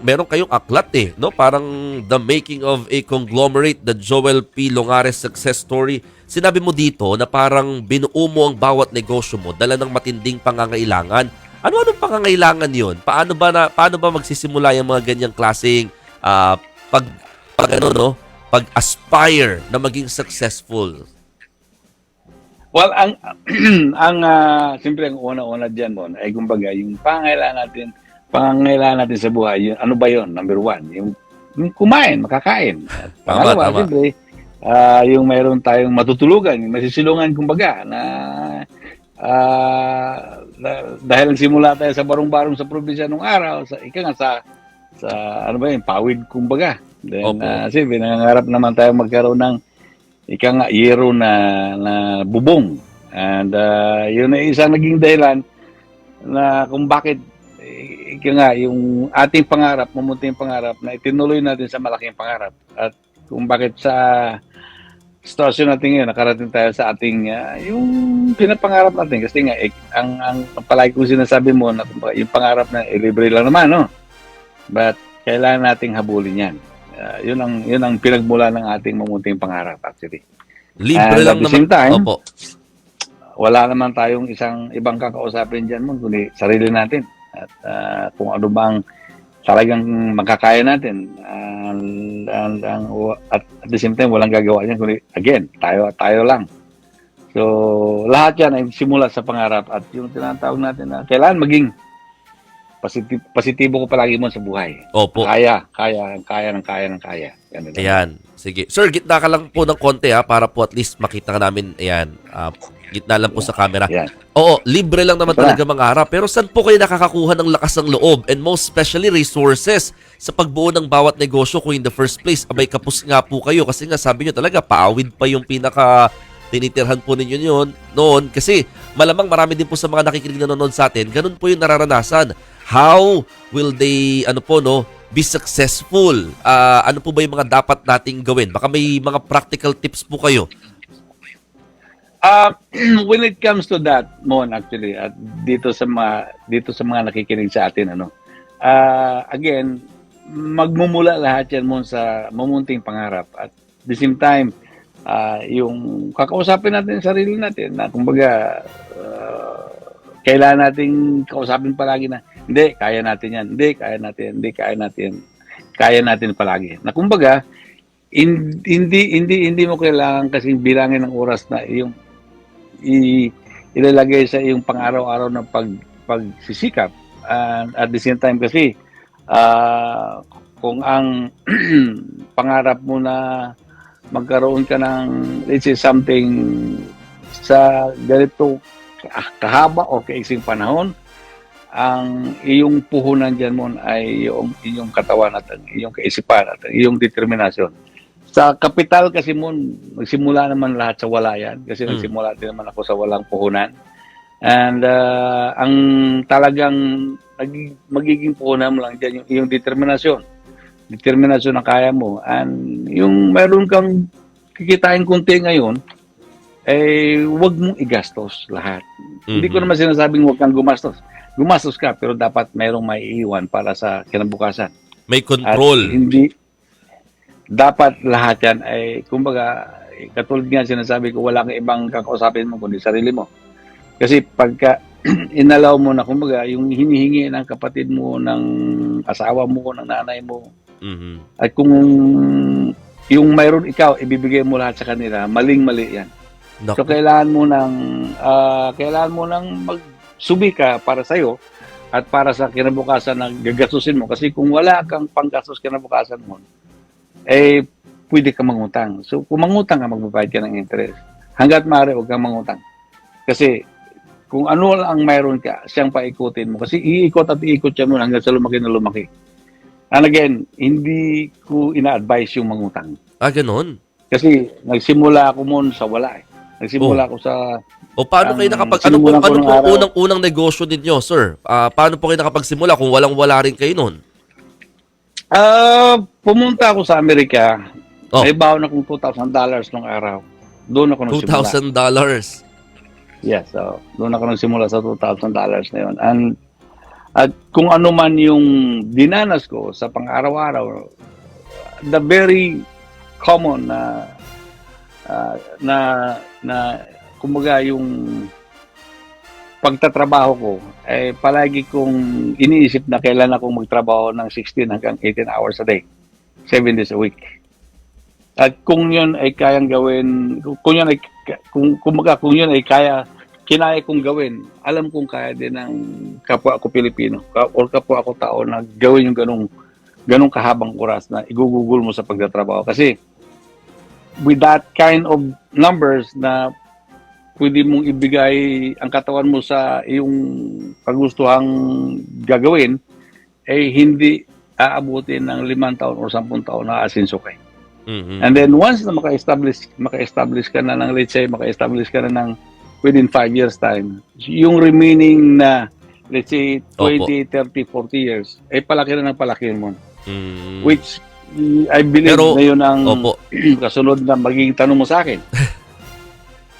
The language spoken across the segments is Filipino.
meron kayong aklat eh, no? Parang The Making of a Conglomerate, the Joel P. Longares Success Story. Sinabi mo dito na parang binuo mo ang bawat negosyo mo dala ng matinding pangangailangan. Ano-anong pangangailangan yon? Paano ba na paano ba magsisimula yung mga ganyang klaseng ah, pag pag ano no? Pag-aspire na maging successful. Well, ang ang uh, siyempre ang una-una diyan mo ay kumbaga yung pangailangan natin, pangailangan natin sa buhay, yun, ano ba 'yon? Number one, yung, yung kumain, makakain. At pangalawa, tama. siyempre, ah, yung mayroon tayong matutulugan, yung masisilungan kumbaga na ah, na- dahil simula tayo sa barong-barong sa probinsya nung araw, sa ika nga sa sa ano ba yun, pawid kumbaga. Then, Opo. uh, siyempre, nangangarap naman tayo magkaroon ng ika nga yero na, na bubong. And uh, yun ay isang naging dahilan na kung bakit ika nga yung ating pangarap, mamunting pangarap na itinuloy natin sa malaking pangarap. At kung bakit sa sitwasyon natin ngayon, nakarating tayo sa ating ah, yung pinapangarap natin. Kasi nga, eh, ang, ang, ang palagi kong sinasabi mo na yung pangarap na eh, libre lang naman, no? But kailangan nating habulin yan. Ah, yun ang yun ang pinagmula ng ating mamunting pangarap actually. Libre And lang naman. time, Opo. Wala naman tayong isang ibang kakausapin diyan mo kundi sarili natin. At ah, kung ano bang talagang makakaya natin and, and, ang at, at the same time walang gagawa niyan kundi again tayo tayo lang so lahat yan ay simula sa pangarap at yung tinatawag natin na kailangan maging positibo, positibo ko palagi mo sa buhay Opo. kaya, kaya, kaya ng kaya ng kaya. Ganun. Ayan. Sige. Sir, gitna ka lang po ng konti ha para po at least makita ka namin. Ayan. Ah, gitna lang po sa camera. Yan. Oo, libre lang naman Ito na. talaga mangarap. Pero saan po kayo nakakakuha ng lakas ng loob and most especially resources sa pagbuo ng bawat negosyo kung in the first place, abay kapos nga po kayo kasi nga sabi nyo talaga, paawid pa yung pinaka tinitirhan po ninyo yun noon kasi malamang marami din po sa mga nakikinig na nanonood sa atin, ganun po yung nararanasan. How will they, ano po no, be successful? Ah, ano po ba yung mga dapat nating gawin? Baka may mga practical tips po kayo. Uh, when it comes to that, Mon, actually, at dito sa mga dito sa mga nakikinig sa atin, ano, ah, again, magmumula lahat yan Mon sa mamunting pangarap. At the same time, ah, yung kakausapin natin yung sarili natin na kumbaga ah, kailangan nating kausapin palagi na hindi, kaya natin yan, hindi, kaya natin, hindi, kaya natin, kaya natin palagi. Na kumbaga, hin- hindi hindi hindi mo kailangan kasing bilangin ng oras na yung i, ilalagay sa iyong pang-araw-araw na pag pagsisikap and at the same time kasi ah, kung ang pangarap mo na magkaroon ka ng let's say something sa ganito ka- kahaba o kaiksing panahon ang iyong puhunan dyan mo ay yung iyong katawan at iyong kaisipan at iyong determinasyon. Sa kapital kasi mo, nagsimula naman lahat sa wala yan. Kasi Mm. nagsimula din naman ako sa walang puhunan. And ah, ang talagang naging, magiging puhunan mo lang dyan yung iyong determinasyon. Determinasyon na kaya mo. And yung meron kang kikitain kunti ngayon, eh, wag mong igastos lahat. Hindi ko Mhm. naman sinasabing wag kang gumastos. Gumastos ka, pero dapat mayroong maiiwan para sa kinabukasan. May At control. hindi, dapat lahat yan ay, kumbaga, katulad nga sinasabi ko, wala kang ibang kakausapin mo kundi sarili mo. Kasi pagka inalaw mo na, kumbaga, yung hinihingi ng kapatid mo, ng asawa mo, ng nanay mo, Mhm. at kung yung mayroon ikaw, ibibigay mo lahat sa kanila, maling-mali yan. Naku. So kailangan mo nang ah, kailangan mo nang magsubi ka para sa iyo at para sa kinabukasan na gagastusin mo kasi kung wala kang panggastos kinabukasan mo eh pwede ka mangutang. So kung mangutang ka magbabayad ka ng interest. Hangga't maaari huwag kang mangutang. Kasi kung ano lang ang mayroon ka, siyang paikutin mo. Kasi iikot at iikot siya mo hanggang sa lumaki na lumaki. And again, hindi ko ina-advise yung mangutang. Ah, ganun. Kasi nagsimula ako mon sa wala eh. Nagsimula ako sa O paano Ang kayo nakapag ano po ano po araw- unang unang negosyo ninyo, sir? Ah, paano po kayo nakapagsimula kung walang wala rin kayo noon? Ah, pumunta ako sa Amerika. Oh. May baon akong $2,000 nung araw. Doon ako nagsimula. $2,000 dollars. Yes, so doon ako nagsimula sa $2,000 na yun. And At kung ano man yung dinanas ko sa pang-araw-araw, the very common na ah, na na kumbaga yung pagtatrabaho ko ay palagi kong iniisip na kailan akong magtrabaho ng 16 hanggang 18 hours a day, 7 days a week. At kung yun ay kayang gawin, kung yun ay kung kumbaga kung yun ay kaya kinaya kong gawin, alam kong kaya din ng kapwa ako Pilipino or kapwa ako tao na gawin yung ganong ganong kahabang oras na igugugol mo sa pagtatrabaho. Kasi with that kind of numbers na pwede mong ibigay ang katawan mo sa iyong kagustuhang gagawin, eh hindi aabutin ng limang taon o sampung taon na asinso kayo. Mhm. And then once na maka-establish, maka-establish ka na ng, let's say, maka-establish ka na ng within 5 years time, yung remaining na, let's say, 20, 30, 40 years, ay palaki na ng palaki mo. Mm. Which, I believe Pero- na yun ang Opo. kasunod na magiging tanong mo sa akin.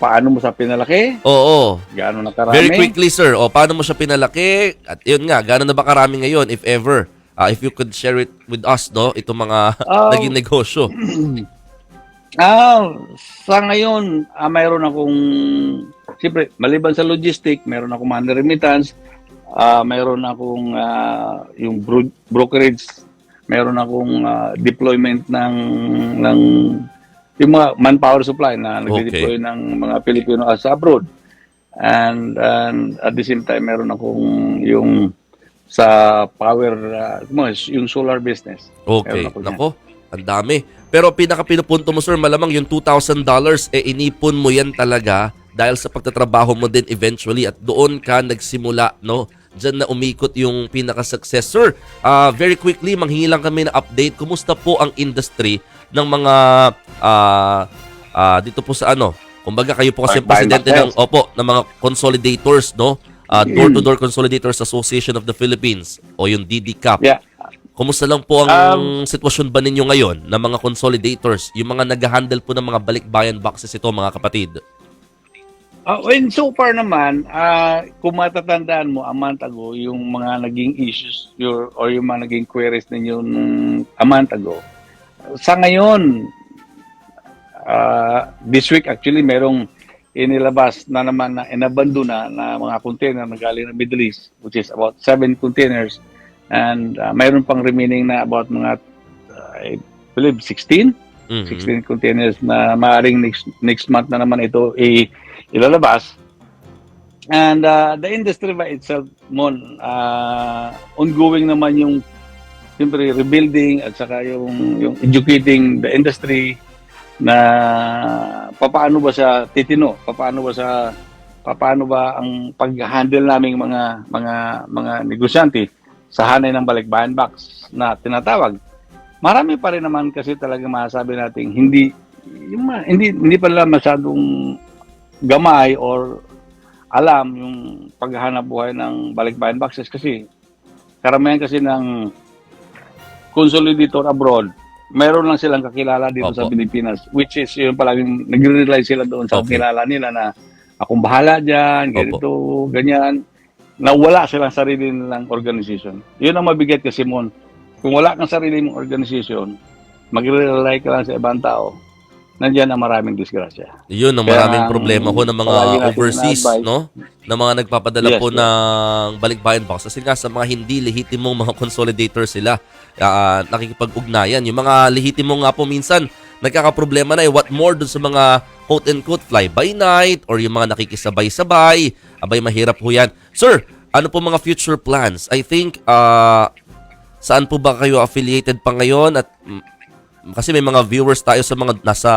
Paano mo sa pinalaki? Oo. Gaano na karami? Very quickly, sir. O, paano mo siya pinalaki? At yun nga, gano'n na ba karami ngayon, if ever? Ah, if you could share it with us, no? Itong mga Um, naging negosyo. Ah, sa ngayon, ah, mayroon akong, siyempre, maliban sa logistic, mayroon akong money remittance, ah, mayroon akong ah, yung bro- brokerage, mayroon akong ah, deployment ng, ng yung mga manpower supply na nagde-deploy ng mga Pilipino sa abroad. And, and at the same time, meron akong yung sa power, ah, yung solar business. Okay. Meron ako. Nako, ang dami. Pero pinaka pinupunto mo, sir, malamang yung $2,000, eh, inipon mo yan talaga dahil sa pagtatrabaho mo din eventually at doon ka nagsimula, no? Diyan na umikot yung pinaka-success. Sir, ah, very quickly, manghingi lang kami na update. Kumusta po ang industry ng mga ah, ah, dito po sa ano? Kumbaga kayo po kasi Buying presidente ng opo ng mga consolidators, no? Ah, door-to-door Consolidators Association of the Philippines o yung DDCAP. Yeah. Kumusta lang po ang sitwasyon ba ninyo ngayon ng mga consolidators, yung mga nag-handle po ng mga balikbayan boxes ito mga kapatid? Uh, and so far naman, ah kung matatandaan mo a month ago, yung mga naging issues your, or yung mga naging queries ninyo nung a month ago, sa ngayon, ah, this week actually merong inilabas na naman na inabandona na mga container na galing ng Middle East, which is about seven containers. And ah, mayroon pang remaining na about mga, ah, I believe, 16? Mhm. 16 containers na maaaring next next month na naman ito i ilalabas. And uh, the industry by itself, Mon, uh, ongoing naman yung siyempre rebuilding at saka yung yung educating the industry na papaano ba sa titino, papaano ba sa papaano ba ang pag-handle naming mga mga mga negosyante sa hanay ng balikbayan box na tinatawag? Marami pa rin naman kasi talaga masasabi natin hindi yung hindi hindi pala masyadong gamay or alam yung paghahanap buhay ng balikbayan boxes kasi karamihan kasi ng consolidator abroad meron lang silang kakilala dito sa Opo. Pilipinas which is yung palaging nagre-rely sila doon sa Okay. kakilala nila na akong bahala dyan, ganito, ganyan na wala silang sarili nilang organization. Yun ang mabigat kasi mon kung wala kang sarili mong organization, magre-rely ka lang sa ibang tao, nandiyan ang maraming disgrasya. Yun ang Kaya maraming ang problema ho ng mga overseas, no? Na mga nagpapadala Yes, po yes. ng balikbayan box. Kasi nga sa mga hindi lehitimong mga consolidator sila, ah, nakikipag-ugnayan. Yung mga lehitimong nga po minsan, nagkakaproblema na eh. What more dun sa mga quote-unquote fly-by-night or yung mga nakikisabay-sabay. Abay, mahirap ho yan. Sir, ano po mga future plans? I think, ah, saan po ba kayo affiliated pa ngayon? At mm, kasi may mga viewers tayo sa mga nasa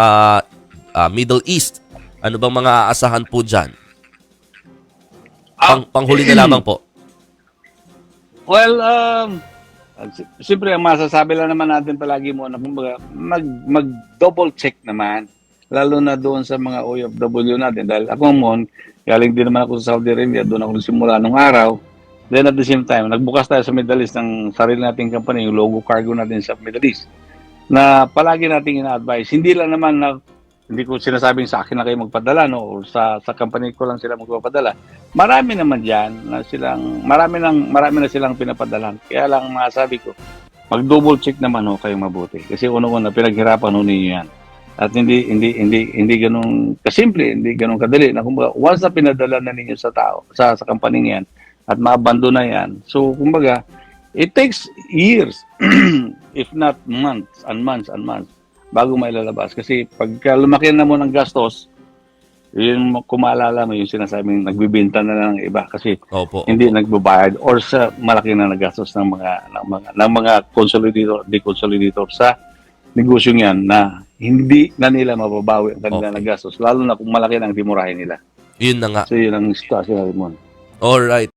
ah, Middle East. Ano bang mga aasahan po dyan? Pang, panghuli na lamang po. Well, um, si- siyempre ang masasabi lang naman natin palagi mo na kumbaga, mag, mag double check naman lalo na doon sa mga OFW natin dahil ako mon galing din naman ako sa Saudi Arabia doon ako nagsimula nung araw then at the same time nagbukas tayo sa Middle East ng sarili nating company yung logo cargo natin sa Middle East na palagi nating ina-advise hindi lang naman na hindi ko sinasabing sa akin na kayo magpadala no or sa sa company ko lang sila magpapadala. Marami naman diyan na silang marami nang marami na silang pinapadala. Kaya lang masabi ko, mag-double check naman ho kayong mabuti kasi unang-una pinaghirapan ho ninyo yan. At hindi hindi hindi hindi ganun kasimple, hindi ganun kadali na kumbaga once na pinadala na ninyo sa tao sa sa company yan at maabandon na yan. So kumbaga it takes years if not months and months and months bago mailalabas. Kasi pagka lumaki na mo ng gastos, yun maalala mo yung sinasabing nagbibenta na lang ng iba kasi Opo. hindi nagbabayad or sa malaki na nagastos ng mga ng mga ng mga consolidator, deconsolidator sa negosyo yan na hindi na nila mababawi ang kanilang Okay. nagastos lalo na kung malaki na ang dimurahin nila. Yun na nga. So yun ang sitwasyon natin mo. Alright.